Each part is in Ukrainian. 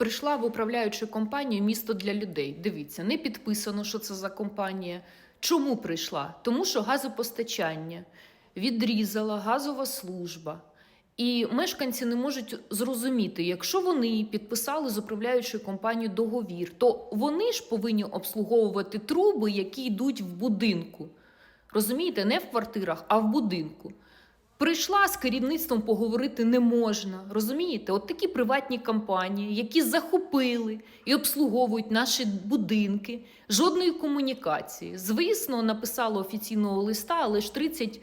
Прийшла в управляючу компанію місто для людей. Дивіться, не підписано, що це за компанія. Чому прийшла? Тому що газопостачання відрізала газова служба. І мешканці не можуть зрозуміти, якщо вони підписали з управляючою компанією договір, то вони ж повинні обслуговувати труби, які йдуть в будинку. Розумієте, не в квартирах, а в будинку. Прийшла з керівництвом поговорити не можна. Розумієте, от такі приватні компанії, які захопили і обслуговують наші будинки, жодної комунікації. Звісно, написала офіційного листа, але ж 30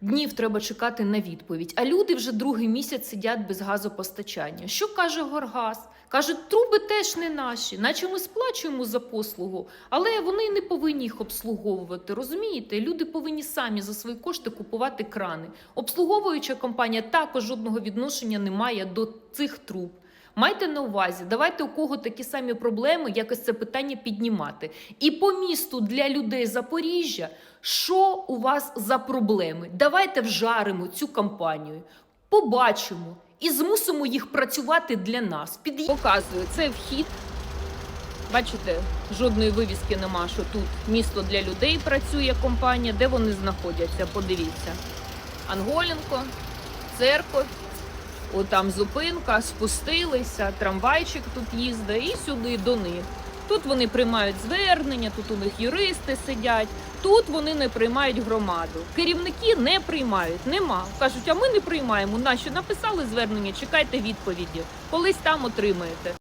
днів треба чекати на відповідь. А люди вже другий місяць сидять без газопостачання. Що каже Горгаз? Кажуть, труби теж не наші, наче ми сплачуємо за послугу, але вони не повинні їх обслуговувати. Розумієте? Люди повинні самі за свої кошти купувати крани. Обслуговуюча компанія також жодного відношення не має до цих труб. Майте на увазі, давайте у кого такі самі проблеми, якось це питання піднімати. І по місту для людей Запоріжжя, що у вас за проблеми? Давайте вжаримо цю компанію, побачимо і змусимо їх працювати для нас. Під показую це вхід. Бачите, жодної вивіски нема, що тут місто для людей працює компанія. Де вони знаходяться? Подивіться. Анголенко, церковь. Отам зупинка, спустилися, трамвайчик тут їздить і сюди до них. Тут вони приймають звернення, тут у них юристи сидять, тут вони не приймають громаду. Керівники не приймають, нема. Кажуть, а ми не приймаємо. Наші написали звернення, чекайте відповіді. Колись там отримаєте.